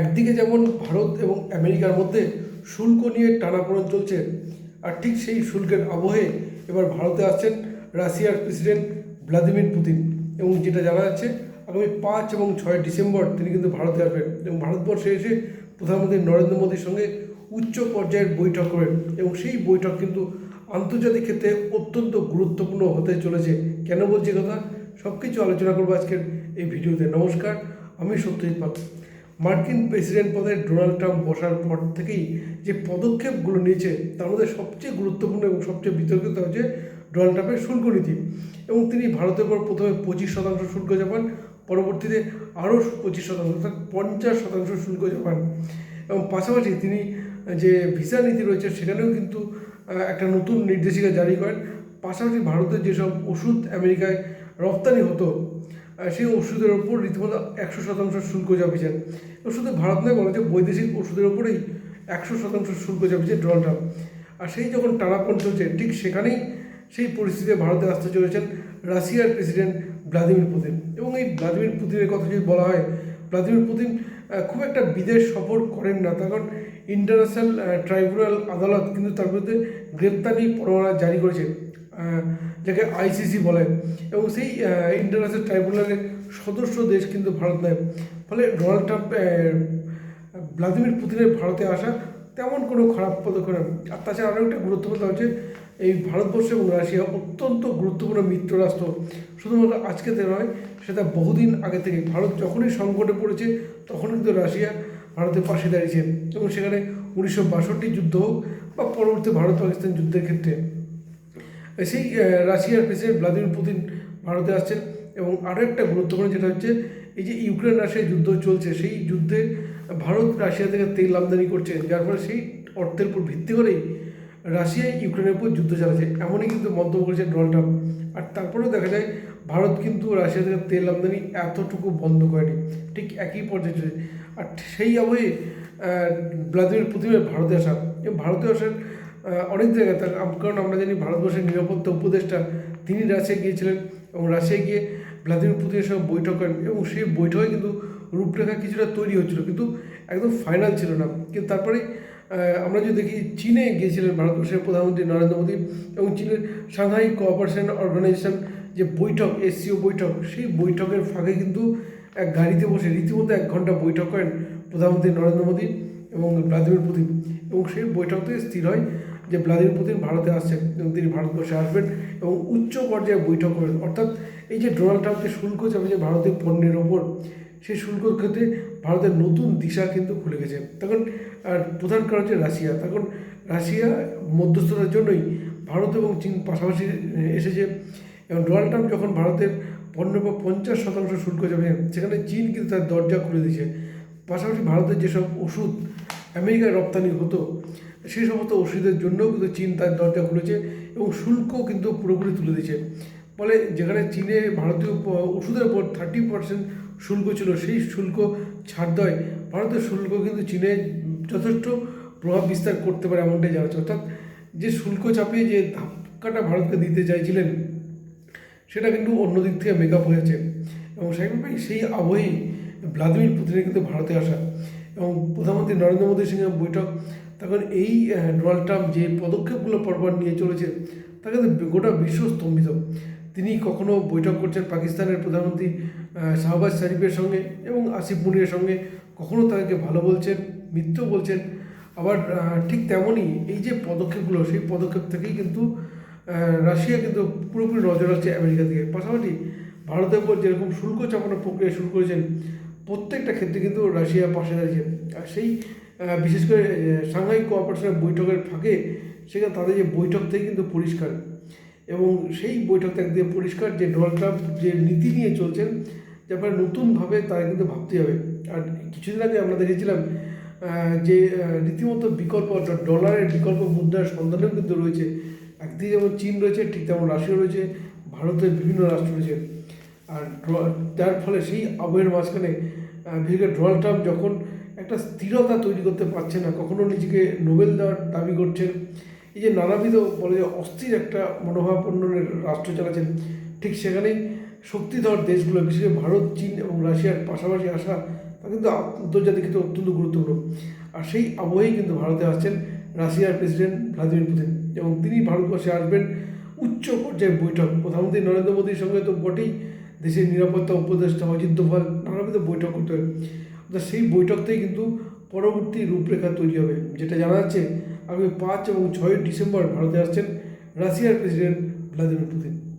একদিকে যেমন ভারত এবং আমেরিকার মধ্যে শুল্ক নিয়ে টানাপোড়েন চলছে, আর ঠিক সেই শুল্কের আবহে এবার ভারতে আসছেন রাশিয়ার প্রেসিডেন্ট ভ্লাদিমির পুতিন। এবং যেটা জানা যাচ্ছে, আগামী পাঁচ এবং ছয় ডিসেম্বর তিনি কিন্তু ভারতে আসবেন। এবং ভারতবর্ষে এসে প্রধানমন্ত্রী নরেন্দ্র মোদীর সঙ্গে উচ্চ পর্যায়ের বৈঠক করেন। এবং সেই বৈঠক কিন্তু আন্তর্জাতিক ক্ষেত্রে অত্যন্ত গুরুত্বপূর্ণ হতে চলেছে। কেন বলছি কথা? সব কিছু আলোচনা করব আজকের এই ভিডিওতে। নমস্কার, আমি সত্যজিৎ পাল মার্কিন প্রেসিডেন্ট পদে ডোনাল্ড ট্রাম্প বসার পর থেকেই যে পদক্ষেপগুলো নিয়েছে, তার মধ্যে সবচেয়ে গুরুত্বপূর্ণ এবং সবচেয়ে বিতর্কিত হচ্ছে ডোনাল্ড ট্রাম্পের শুল্ক নীতি। এবং তিনি ভারতের পর প্রথমে পঁচিশ শতাংশ শুল্ক চাপান পরবর্তীতে আরও পঁচিশ শতাংশ, অর্থাৎ পঞ্চাশ শতাংশ শুল্ক চাপান এবং পাশাপাশি তিনি যে ভিসা নীতি রয়েছে, সেখানেও কিন্তু একটা নতুন নির্দেশিকা জারি করেন। পাশাপাশি ভারতের যেসব ওষুধ আমেরিকায় রপ্তানি হতো সেই ওষুধের ওপর রীতিমতো একশো শতাংশ শুল্ক চাপিয়েছেন শুধু ভারত নয় যে বৈদেশিক ওষুধের ওপরেই একশো শতাংশ শুল্ক চাপিয়েছে ডোনাল্ড আর সেই যখন টানাপন চলছে, ঠিক সেখানেই সেই পরিস্থিতিতে ভারতে আসতে চলেছেন রাশিয়ার প্রেসিডেন্ট ভ্লাদিমির পুতিন। এবং এই ভ্লাদিমির পুতিনের কথা যদি বলা হয়, ভ্লাদিমির পুতিন খুব একটা বিদেশ সফর করেন না, তার কারণ ইন্টারন্যাশনাল ট্রাইব্যুনাল আদালত কিন্তু তার বিরুদ্ধে গ্রেপ্তারি পরোয়ানা জারি করেছে। যাকে আইসিসি বলে। এবং সেই ইন্টারন্যাশনাল ট্রাইব্যুনালের সদস্য দেশ কিন্তু ভারত নয়। ফলে ডোনাল্ড ট্রাম্প ভ্লাদিমির পুতিনের ভারতে আসা তেমন কোনো খারাপ পদক্ষেপ আর তাছাড়া আরও একটা গুরুত্বপূর্ণ হচ্ছে, এই ভারতবর্ষ এবং রাশিয়া অত্যন্ত গুরুত্বপূর্ণ মিত্র রাষ্ট্র শুধুমাত্র আজকে থেকে নয়, সেটা বহুদিন আগে থেকে। ভারত যখনই সংকটে পড়েছে তখন কিন্তু রাশিয়া ভারতের পাশে দাঁড়িয়েছে। এবং সেখানে উনিশশো বাষট্টি যুদ্ধ হোক বা পরবর্তী ভারত পাকিস্তান যুদ্ধের ক্ষেত্রে। সেই রাশিয়ার প্রেসিডেন্ট ভ্লাদিমির পুতিন ভারতে আসছেন এবং আরও একটা গুরুত্বপূর্ণ যেটা হচ্ছে, এই যে ইউক্রেন রাশিয়ার যুদ্ধ চলছে, সেই যুদ্ধে ভারত রাশিয়া থেকে তেল আমদানি করছে, যার ফলে সেই অর্থের উপর ভিত্তি করেই রাশিয়া ইউক্রেনের উপর যুদ্ধ চালাচ্ছে। এমনই কিন্তু মন্তব্য করেছে ডোনাল্ড ট্রাম্প। আর তারপরেও দেখা যায়, ভারত কিন্তু রাশিয়া থেকে তেল আমদানি এতটুকু বন্ধ করেনি, ঠিক একই পর্যায়ে চলেছে। আর সেই আবহে ভ্লাদিমির পুতিনের ভারতে আসা ভারতে আসার অনেক জায়গায় তার কারণ আমরা জানি ভারতবর্ষের নিরাপত্তা উপদেষ্টা তিনি রাশিয়া গিয়েছিলেন এবং রাশিয়ায় গিয়ে ভ্লাদিমির পুতিনের সঙ্গে বৈঠক করেন এবং সেই বৈঠকে কিন্তু রূপরেখা কিছুটা তৈরি হচ্ছিল, কিন্তু একদম ফাইনাল ছিল না। কিন্তু তারপরে আমরা যদি দেখি চীনে গিয়েছিলেন ভারতবর্ষের প্রধানমন্ত্রী নরেন্দ্র মোদী এবং চীনের সাংহাই কোঅপারেশন অর্গানাইজেশন যে বৈঠক, এসসিও বৈঠক, সেই বৈঠকের ফাঁকে কিন্তু এক গাড়িতে বসে রীতিমতো এক ঘণ্টা বৈঠক করেন প্রধানমন্ত্রী নরেন্দ্র মোদী এবং ভ্লাদিমির পুতিন এবং সেই বৈঠক থেকে স্থির হয় যে ভ্লাদিমির পুতিন ভারতে আসছেন তিনি ভারতবর্ষে আসবেন এবং উচ্চ পর্যায়ে বৈঠক করবেন অর্থাৎ এই যে ডোনাল্ড ট্রাম্প যে শুল্ক যে ভারতীয় পণ্যের ওপর সেই শুল্কর ক্ষেত্রে ভারতের নতুন দিশা কিন্তু খুলে গেছে। তখন, আর প্রধান কারণ হচ্ছে রাশিয়া। তখন রাশিয়া মধ্যস্থতার জন্যই ভারত এবং চীন পাশাপাশি এসেছে এবং ডোনাল্ড ট্রাম্প যখন ভারতের পণ্য বা পঞ্চাশ শতাংশ শুল্ক যাবে সেখানে চীন কিন্তু তার দরজা খুলে দিয়েছে। পাশাপাশি ভারতের যেসব ওষুধ আমেরিকায় রপ্তানি হতো সেই সমস্ত ওষুধের জন্যও কিন্তু চীন তার দরজা খুলেছে এবং শুল্কও কিন্তু পুরোপুরি তুলে দিয়েছে। ফলে যেখানে চীনে ভারতীয় ওষুধের উপর থার্টি পার্সেন্ট শুল্ক ছিল, সেই শুল্ক ছাড় দেয় ভারতের শুল্ক কিন্তু চীনে যথেষ্ট প্রভাব বিস্তার করতে পারে এমনটাই জানা অর্থাৎ যে শুল্ক চাপিয়ে যে ধাক্কাটা ভারতকে দিতে চাইছিলেন, সেটা কিন্তু অন্য দিক থেকে মেকআপ হয়েছে। এবং স্বাভাবিকভাবেই সেই আবহেই ভ্লাদিমির পুতিনের কিন্তু ভারতে আসা। এবং প্রধানমন্ত্রী নরেন্দ্র মোদীর সঙ্গে বৈঠক তখন এই ডোনাল্ড ট্রাম্প যে পদক্ষেপগুলো পরপর নিয়ে চলেছে তাকে গোটা বিশ্ব স্তম্ভিত। তিনি কখনো বৈঠক করছেন পাকিস্তানের প্রধানমন্ত্রী শাহবাজ শরীফের সঙ্গে এবং আসিফ মুনির সঙ্গে। কখনো তাকে ভালো বলছেন, মিথ্য বলছেন। আবার ঠিক তেমনই এই যে পদক্ষেপগুলো, সেই পদক্ষেপ থেকেই কিন্তু রাশিয়া কিন্তু পুরোপুরি নজর রাখছে আমেরিকা থেকে পাশাপাশি ভারতের উপর যেরকম শুল্ক চাপানোর প্রক্রিয়া শুরু করেছেন, প্রত্যেকটা ক্ষেত্রে কিন্তু রাশিয়া পাশে দাঁড়িয়েছে। আর সেই বিশেষ করে সাংহাই কোঅপারেশনের বৈঠকের ফাঁকে সেখানে তাদের যে বৈঠক থেকে কিন্তু পরিষ্কার। এবং সেই বৈঠক থেকে দিয়ে পরিষ্কার যে ডোনাল্ড ট্রাম্প যে নীতি নিয়ে চলছেন, যার নতুনভাবে তারা কিন্তু ভাবতে হবে আর কিছুদিন আগে আমরা দেখেছিলাম যে রীতিমতো বিকল্প ডলারের বিকল্প মুদ্রার সন্ধানেও কিন্তু রয়েছে। একদিকে যেমন চীন রয়েছে, ঠিক তেমন রাশিয়া রয়েছে, ভারতের বিভিন্ন রাষ্ট্র রয়েছে। আর যার ফলে সেই আবহের মাঝখানে বিশেষ করে ডোনাল্ড ট্রাম্প যখন একটা স্থিরতা তৈরি করতে পারছে না, কখনো নিজেকে নোবেল দেওয়ার দাবি করছেন এই যে নানাবিধ বলে যে অস্থির একটা মনোভাবাপন্ন রাষ্ট্র চালাচ্ছেন, ঠিক সেখানেই শক্তিধর দেশগুলো, বিশেষ করে ভারত, চীন এবং রাশিয়ার পাশাপাশি আসা তাদের কিন্তু আন্তর্জাতিক ক্ষেত্রে অত্যন্ত গুরুত্বপূর্ণ। আর সেই আবহেই কিন্তু ভারতে আসছেন রাশিয়ার প্রেসিডেন্ট ভ্লাদিমির পুতিন এবং তিনি ভারতবর্ষে আসবেন উচ্চ পর্যায়ের বৈঠক। প্রধানমন্ত্রী নরেন্দ্র মোদীর সঙ্গে তো বটেই দেশের নিরাপত্তা উপদেষ্টা অজিত দোভাল নানাবিধ বৈঠক করতে। হবে সেই বৈঠকতেই কিন্তু পরবর্তী রূপরেখা তৈরি হবে। যেটা জানা যাচ্ছে, আগামী পাঁচ এবং ছয় ডিসেম্বর ভারতে আসছেন রাশিয়ার প্রেসিডেন্ট ভ্লাদিমির পুতিন।